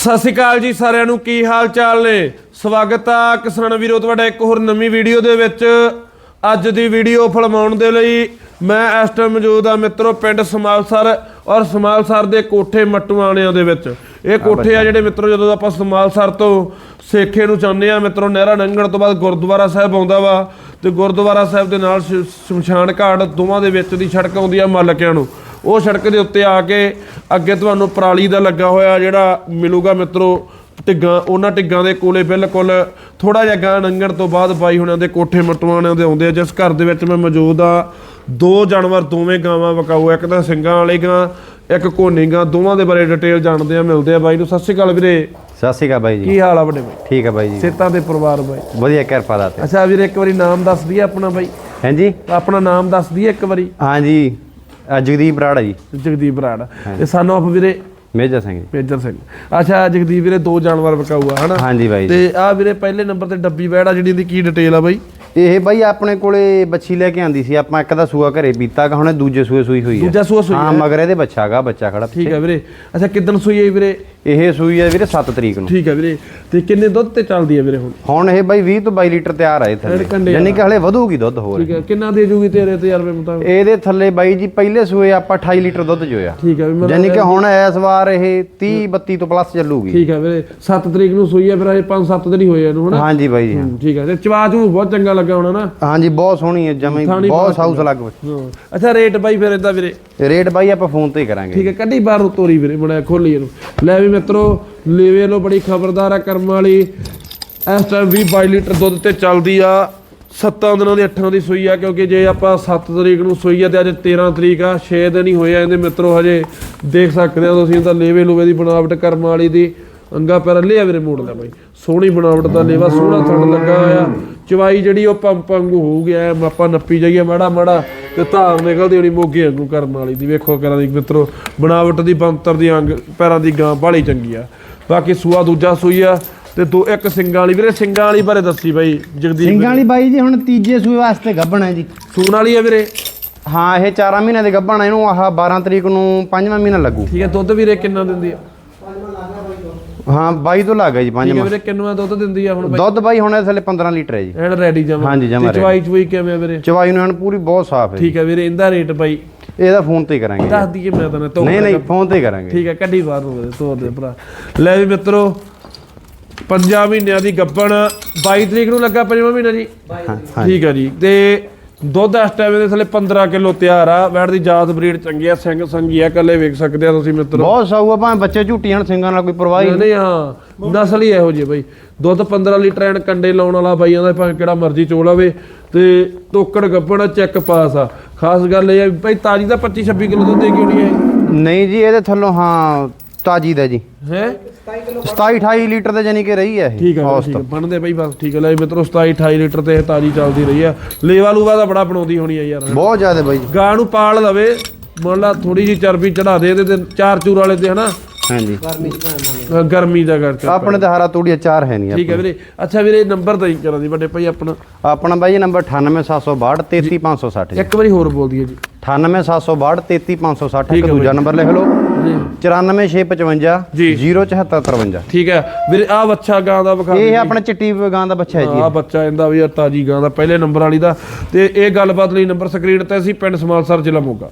ਸਤਿ ਸ਼੍ਰੀ ਅਕਾਲ ਜੀ ਸਾਰਿਆਂ ਨੂੰ ਕੀ ਹਾਲ ਚਾਲ ਨੇ? ਸਵਾਗਤ ਆ ਕਿਸਾਨ ਵੀਰੋ ਤੁਹਾਡਾ ਇੱਕ ਹੋਰ ਨਵੀਂ ਵੀਡੀਓ ਦੇ ਵਿੱਚ। ਅੱਜ ਦੀ ਵੀਡੀਓ ਫਿਲਮਾਉਣ ਦੇ ਲਈ ਮੈਂ ਇਸ ਟਾਈਮ ਮੌਜੂਦ ਆ ਮਿੱਤਰੋ ਪਿੰਡ ਸਮਾਲਸਰ ਔਰ ਸਮਾਲਸਰ ਦੇ ਕੋਠੇ ਮਟੂਆਣਿਆਂ ਦੇ ਵਿੱਚ। ਇਹ ਕੋਠੇ ਆ ਜਿਹੜੇ ਮਿੱਤਰੋ ਜਦੋਂ ਆਪਾਂ ਸਮਾਲਸਰ ਤੋਂ ਸੇਖੇ ਨੂੰ ਜਾਂਦੇ ਆ ਮਿੱਤਰੋ ਨਹਿਰਾ ਲੰਘਣ ਤੋਂ ਬਾਅਦ ਗੁਰਦੁਆਰਾ ਸਾਹਿਬ ਆਉਂਦਾ ਵਾ ਤੇ ਗੁਰਦੁਆਰਾ ਸਾਹਿਬ ਦੇ ਨਾਲ ਸ਼ਮਸ਼ਾਨ ਘਾਟ ਦੋਵਾਂ ਦੇ ਵਿੱਚ ਦੀ ਸੜਕ ਆਉਂਦੀ ਆ ਮਲਕਿਆਂ ਨੂੰ। ਉਹ ਸੜਕ ਦੇ ਉੱਤੇ ਆ ਕੇ ਅੱਗੇ ਤੁਹਾਨੂੰ ਪਰਾਲੀ ਦਾ ਲੱਗਾ ਹੋਇਆ ਜਿਹੜਾ ਮਿਲੂਗਾ ਮਿੱਤਰੋ ਟਿੱਗਾਂ ਉਹਨਾਂ ਟਿੱਗਾਂ ਦੇ ਕੋਲੇ ਬਿਲਕੁਲ ਥੋੜਾ ਜਿਹਾ ਗਾਂ ਲੰਘਣ ਤੋਂ ਬਾਅਦ ਬਾਈ ਹੁਣਾਂ ਦੇ ਕੋਠੇ ਮਟਵਾਣਿਆਂ ਦੇ ਆਉਂਦੇ ਆ। ਜਿਸ ਘਰ ਦੇ ਵਿੱਚ ਮੈਂ ਮੌਜੂਦ ਆ ਦੋ ਜਾਨਵਰ ਦੋਵੇਂ ਗਾਵਾਂ ਵਕਾਊ ਇੱਕ ਤਾਂ ਸਿੰਘਾਂ ਵਾਲੀ ਗਾਂ ਇੱਕ ਕੋਨੀ ਗਾਂ। ਦੋਵਾਂ ਦੇ ਬਾਰੇ ਡਿਟੇਲ ਜਾਣਦੇ ਆ ਮਿਲਦੇ ਆ ਬਾਈ ਨੂੰ। ਸਤਿ ਸ਼੍ਰੀ ਅਕਾਲ ਵੀਰੇ। ਸਤਿ ਸ਼੍ਰੀ ਅਕਾਲ ਬਾਈ ਜੀ। ਕੀ ਹਾਲ ਆ ਵੱਡੇ ਬਾਈ? ਠੀਕ ਹੈ ਬਾਈ ਜੀ। ਸੇਤਾਂ ਦੇ ਪਰਿਵਾਰ ਬਾਈ। ਵਧੀਆ ਕਿਰਪਾ ਦਾ ਤੇ। ਅੱਛਾ ਵੀਰੇ ਇੱਕ ਵਾਰੀ ਨਾਮ ਦੱਸ ਦਈਏ ਆਪਣਾ ਬਾਈ। ਹਾਂਜੀ ਆਪਣਾ ਨਾਮ ਦੱਸ ਦਈਏ ਇੱਕ ਵਾਰੀ। ਹਾਂਜੀ। ਅ, ਜਗਦੀਪ ਬਰਾੜਾ ਜੀ। ਜਗਦੀਪ ਬਰਾੜ ਤੇ ਸਾਨੂੰ ਆਪ ਵੀਰੇ ਮੇਜਰ ਸਿੰਘ ਜੀ। ਮੇਜਰ ਸਿੰਘ। ਅੱਛਾ ਜਗਦੀਪ ਵੀਰੇ ਦੋ ਜਾਨਵਰ ਵਕਾਊ ਆ ਹਨਾ? ਹਾਂਜੀ ਬਾਈ ਜੀ। ਤੇ ਆ ਵੀਰੇ ਪਹਿਲੇ ਨੰਬਰ ਤੇ ਡੱਬੀ ਬੈੜਾ ਜਿਹੜੀ ਦੀ ਕੀ ਡਿਟੇਲ ਆ ਬਾਈ? ਇਹ ਬਾਈ ਆਪਣੇ ਕੋਲੇ ਬੱਚੀ ਲੈ ਕੇ ਆਂਦੀ ਸੀ ਆਪਾਂ ਇੱਕ ਦਾ ਸੂਆ ਘਰੇ ਪੀਤਾ ਗਾ ਹੁਣ ਦੂਜੇ ਸੂਏ ਸੂਈ ਹੋਈ ਹੈ ਦੂਜਾ ਸੂਆ ਸੂਈ ਹਾਂ ਮਗਰ ਇਹਦੇ ਬੱਚਾ ਗਾ ਬੱਚਾ ਖੜਾ ਠੀਕ ਹੈ ਵੀਰੇ। ਅੱਛਾ ਕਿਦਨ ਸੂਈ ਹੈ ਵੀਰੇ? ਇਹ ਸੂਈ ਹੈ ਵੀਰੇ 7 ਤਰੀਕ ਨੂੰ। ਠੀਕ ਹੈ ਵੀਰੇ। ਤੇ ਕਿੰਨੇ ਦੁੱਧ ਤੇ ਚੱਲਦੀ ਹੈ ਵੀਰੇ ਹੁਣ? ਹੁਣ ਇਹ ਬਾਈ 20 ਤੋਂ 22 ਲੀਟਰ ਤਿਆਰ ਆਏ ਥੱਲੇ। ਯਾਨੀ ਕਿ ਹਲੇ ਵਧੂਗੀ ਦੁੱਧ ਹੋਰ। ਠੀਕ ਹੈ ਕਿੰਨਾ ਦੇ ਜੂਗੀ ਤੇਰੇ ਤਜਰਬੇ ਮੁਤਾਬਕ? ਇਹਦੇ ਥੱਲੇ ਬਾਈ ਜੀ ਪਹਿਲੇ ਸੂਏ ਆਪਾਂ 28 ਲੀਟਰ ਦੁੱਧ ਜੋਇਆ। ਠੀਕ ਹੈ ਵੀ ਮਤਲਬ ਯਾਨੀ ਕਿ ਹੁਣ ਇਸ ਵਾਰ ਇਹ 30 32 ਤੋਂ ਪਲੱਸ ਚੱਲੂਗੀ। ਠੀਕ ਹੈ ਵੀਰੇ। 7 ਤਰੀਕ ਨੂੰ ਸੂਈ ਹੈ ਫਿਰ ਇਹ 5-7 ਦਿਨ ਹੀ ਹੋਏ ਇਹਨੂੰ ਹਨਾ? ਹਾਂਜੀ ਬਾਈ ਜੀ ਹਾਂ। ਠੀਕ ਹੈ ਤੇ ਚਵਾਜ ਨੂੰ ਬਹੁਤ ਚੰਗਾ ਲੱਗਾ ਹੋਣਾ ਨਾ? ਹਾਂਜੀ ਬਹੁਤ ਸੋਹਣੀ ਹੈ ਜਮੇ ਥਾਣੀ ਬਹੁਤ ਸਾਊਸ ਲੱਗ ਹਾਂ। ਅੱਛਾ ਰੇਟ ਬਾਈ ਫਿਰ ਇਦਾਂ ਵੀਰੇ? ਰੇਟ ਬਾਈ ਆਪਾਂ ਫੋਨ ਤੇ ਹੀ ਕਰਾਂਗੇ। ਠੀਕ ਹੈ ਕੱਢੀ ਬਾਹਰ ਤੋਰੀ ਵੀਰੇ ਬੜਾ ਖੋਲੀ ਇਹਨੂੰ। ਲੈ ਵੀ ਮਿੱਤਰੋ ਲੇਵੇ ਲੋ ਬੜੀ ਖਬਰਦਾਰ ਆ ਕਰਮ ਵਾਲੀ। ਇਸ ਟਾਈਮ 20 22 ਲੀਟਰ ਦੁੱਧ ਤੇ ਚੱਲਦੀ ਆ। 7 ਦਿਨਾਂ ਦੀ 8 ਦੀ ਸੂਈ ਆ ਕਿਉਂਕਿ ਜੇ ਆਪਾਂ 7 ਤਰੀਕ ਨੂੰ ਸੂਈ ਆ ਤੇ ਅੱਜ 13 ਤਰੀਕ ਆ 6 ਦਿਨ ਹੀ ਹੋਏ ਆ ਇਹਦੇ ਮਿੱਤਰੋ ਹਜੇ। ਦੇਖ ਸਕਦੇ ਹੋ ਤੁਸੀਂ ਤਾਂ ਲੇਵੇ ਲੂਵੇ ਦੀ ਬਣਾਵਟ ਕਰਮ ਵਾਲੀ ਦੀ। ਅੰਗਾ ਪੈਰ ਲਿਆ ਵੀਰੇ ਮੋੜ ਲੈ ਬਾਈ। ਸੋਹਣੀ ਬਣਾਵਟ ਦਾ ਲੇਵਾ ਸੋਹਣਾ ਥਣ ਲੱਗਾ ਹੋਇਆ। ਚਵਾਈ ਜਿਹੜੀ ਉਹ ਪੰਪ ਵਾਂਗੂ ਹੋ ਗਿਆ ਆਪਾਂ ਨੱਪੀ ਜਾਈਏ ਮਾੜਾ ਮਾੜਾ ਤੇ ਧਾਰ ਨਿਕਲਦੀ ਹੋਣੀ ਮੋਗੇ ਵਾਂਗੂ ਕਰਨ ਵਾਲੀ ਦੀ। ਵੇਖੋ ਕਰਾਂ ਦੀ ਮਿੱਤਰੋ ਬਣਾਵਟ ਦੀ ਬੰਤਰ ਦੀ ਅੰਗ ਪੈਰਾਂ ਦੀ ਗਾਂ ਬਾਲੀ ਚੰਗੀ ਆ। ਬਾਕੀ ਸੂਆ ਦੂਜਾ ਸੂਈ ਆ ਤੇ ਦੋ ਇੱਕ ਸਿੰਘਾਂ ਵਾਲੀ। ਵੀਰੇ ਸਿੰਘਾਂ ਵਾਲੀ ਬਾਰੇ ਦੱਸੀ ਬਾਈ ਜਗਦੀਪ ਸਿੰਘਾਂ ਵਾਲੀ ਬਾਈ ਜੀ ਹੁਣ ਤੀਜੇ ਸੂਏ ਵਾਸਤੇ ਗੱਭਣ ਹੈ ਜੀ। ਸੂਣ ਵਾਲੀ ਆ ਵੀਰੇ? ਹਾਂ ਇਹ 4 ਮਹੀਨਿਆਂ ਦੇ ਗੱਭਣ ਆ ਇਹਨੂੰ ਆਹ 12 ਤਰੀਕ ਨੂੰ 5ਵਾਂ ਮਹੀਨਾ ਲੱਗੂ। ਠੀਕ ਹੈ ਦੁੱਧ ਵੀਰੇ ਕਿੰਨਾ ਦਿੰਦੀ ਆ? ਹਾਂ 22 ਤੋਂ ਲੱਗ ਗਿਆ ਜੀ ਠੀਕ ਹੈ 5ਵਾਂ ਵੀਰੇ ਕਿੰਨਾ ਦੁੱਧ ਦਿੰਦੀ ਆ ਹੁਣ ਬਾਈ? ਦੁੱਧ ਬਾਈ ਹੁਣ ਇਹ ਥੱਲੇ 15 ਲੀਟਰ ਹੈ ਜੀ। ਐਨ ਰੈਡੀ ਜਮਾ। ਹਾਂਜੀ, ਜਮਾਂ ready। ਚਵਾਈ ਚਵਾਈ ਕਿਵੇਂ ਆ ਵੀਰੇ? ਚਵਾਈ ਨੂੰ ਹੁਣ ਪੂਰੀ ਬਹੁਤ ਸਾਫ਼ ਹੈ ਜੀ। ਠੀਕ ਹੈ ਵੀਰੇ ਇਹਦਾ ਰੇਟ ਬਾਈ? ਇਹਦਾ ਫੋਨ ਤੇ ਹੀ ਕਰਾਂਗੇ ਦੱਸ ਦਈਏ ਮੈਂ ਤਾਂ ਤੋਂ ਨਹੀਂ ਨਹੀਂ ਫੋਨ ਤੇ ਹੀ ਕਰਾਂਗੇ ਠੀਕ ਹੈ ਕੱਢੀ ਬਾਹਰ ਨੂੰ ਮੇਰੇ ਤੋਰ ਦੇ ਭਰਾ। ਲੈ ਵੀ ਮਿੱਤਰੋ ਪੰਜਾਂ ਮਹੀਨਿਆਂ ਦੀ ਗੱਬਣ 22 ਤਰੀਕ ਨੂੰ ਲੱਗਾ ਪੰਜਵਾਂ ਮਹੀਨਾ ਜੀ? ਠੀਕ ਹੈ ਜੀ ਤੇ ਦੁੱਧ ਇਸ ਟਾਈਮ ਦੇ ਥੱਲੇ 15 ਕਿਲੋ ਤਿਆਰ ਆ। ਵੈੜ ਦੀ ਜਾਤ ਬਰੀਡ ਚੰਗੀ ਆ ਸਿੰਘ ਸੰਗੀ ਆ ਕੱਲੇ ਵੇਖ ਸਕਦੇ ਆ ਤੁਸੀਂ ਮਿੱਤਰੋ। ਬਹੁਤ ਸਾਊ ਆ ਭਾਵੇਂ ਬੱਚੇ ਝੂਟੀਆਂ ਸਿੰਘਾਂ ਨਾਲ ਕੋਈ ਪਰਵਾਹ ਹੀ ਨਹੀਂ ਨਹੀਂ ਹਾਂ। ਨਸਲ ਹੀ ਇਹੋ ਜਿਹੀ ਬਈ। ਦੁੱਧ 15 ਲੀਟਰ ਐਨ ਕੰਡੇ ਲਾਉਣ ਵਾਲਾ ਬਾਈਆਂ ਦਾ ਭਾਵੇਂ ਕਿਹੜਾ ਮਰਜ਼ੀ ਚੋਲ ਆਵੇ ਤੇ ਤੋਕੜ ਗੱਬਣ ਚੈੱਕ ਪਾਸ ਆ। ਖਾਸ ਗੱਲ ਇਹ ਆ ਭਾਈ ਤਾਜੀ ਦਾ 25 26 ਕਿਲੋ ਦੁੱਧ ਦੇ ਕੇ ਹੋਣੀ ਹੈ ਨਹੀਂ ਜੀ ਇਹਦੇ ਥੱਲੋਂ ਹਾਂ ਤਾਜੀ ਦਾ ਜੀ। ਹੈ? 27 28 ਲੀਟਰ ਦੇ ਜਾਨੀ ਕਿ ਰਹੀ ਹੈ ਇਹ ਠੀਕ ਹੈ ਔਸਤ। ਠੀਕ ਹੈ ਬਣਦੇ ਬਈ ਬਸ ਠੀਕ ਹੈ। ਲੈ ਮਿੱਤਰੋ 27 28 ਲੀਟਰ ਤੇ ਇਹ ਤਾਜੀ ਚੱਲਦੀ ਰਹੀ ਆ ਲੇਵਾ ਲੂਵਾ ਦਾ ਬੜਾ ਬਣਾਉਂਦੀ ਹੋਣੀ ਆ ਯਾਰ। ਬਹੁਤ ਜ਼ਿਆਦਾ ਬਾਈ। ਜੀ ਗਾਂ ਨੂੰ ਪਾਲ ਲਵੇ ਮੰਨ ਲਾ ਥੋੜੀ ਜੀ ਚਰਬੀ ਚੜਾ ਦੇ ਇਹਦੇ ਤੇ ਚਾਰ ਚੂਰ ਵਾਲੇ ਤੇ ਹਨਾ? ਹਾਂਜੀ। ਗਰਮੀ ਦਾ ਕਰਕੇ। ਆਪਣੇ ਤੇ ਹਰਾ ਤੂੜੀ ਚਾਰ ਹੈ ਨਹੀਂ ਠੀਕ ਹੈ ਵੀਰੇ। ਅੱਛਾ ਵੀਰੇ ਨੰਬਰ ਹੀ ਕਰਾਂ ਦੀ ਵੱਡੇ ਭਾਈ ਆਪਣਾ। ਆਪਣਾ ਬਾਈ ਜੀ ਨੰਬਰ 98762 33560 ਜੀ। ਇੱਕ ਵਾਰੀ ਹੋਰ ਬੋਲ ਦਈਏ ਜੀ। 98762 33560 ਠੀਕ ਇੱਕ ਹੈ ਦੂਜਾ ਨੰਬਰ ਲਿਖ ਲਓ। 94655 ਜੀ। 07453 ਠੀਕ ਹੈ। ਵੀਰੇ ਆ ਬੱਚਾ ਗਾਂ ਦਾ ਵਿਖਾ ਇਹ ਆਪਣੇ ਚਿੱਟੀ ਗਾਂ ਦਾ ਬੱਚਾ ਹੈ ਜੀ। ਆ ਬੱਚਾ ਇਹਦਾ ਵੀ ਤਾਜੀ ਗਾਂ ਦਾ ਪਹਿਲੇ ਨੰਬਰ ਵਾਲੀ ਦਾ। ਤੇ ਇਹ ਗੱਲਬਾਤ ਲਈ ਨੰਬਰ ਸਕਰੀਨ ਤੇ ਅਸੀਂ ਪਿੰਡ ਸਮਾਲਸਰ ਜ਼ਿਲ੍ਹਾ ਮੋਗਾ।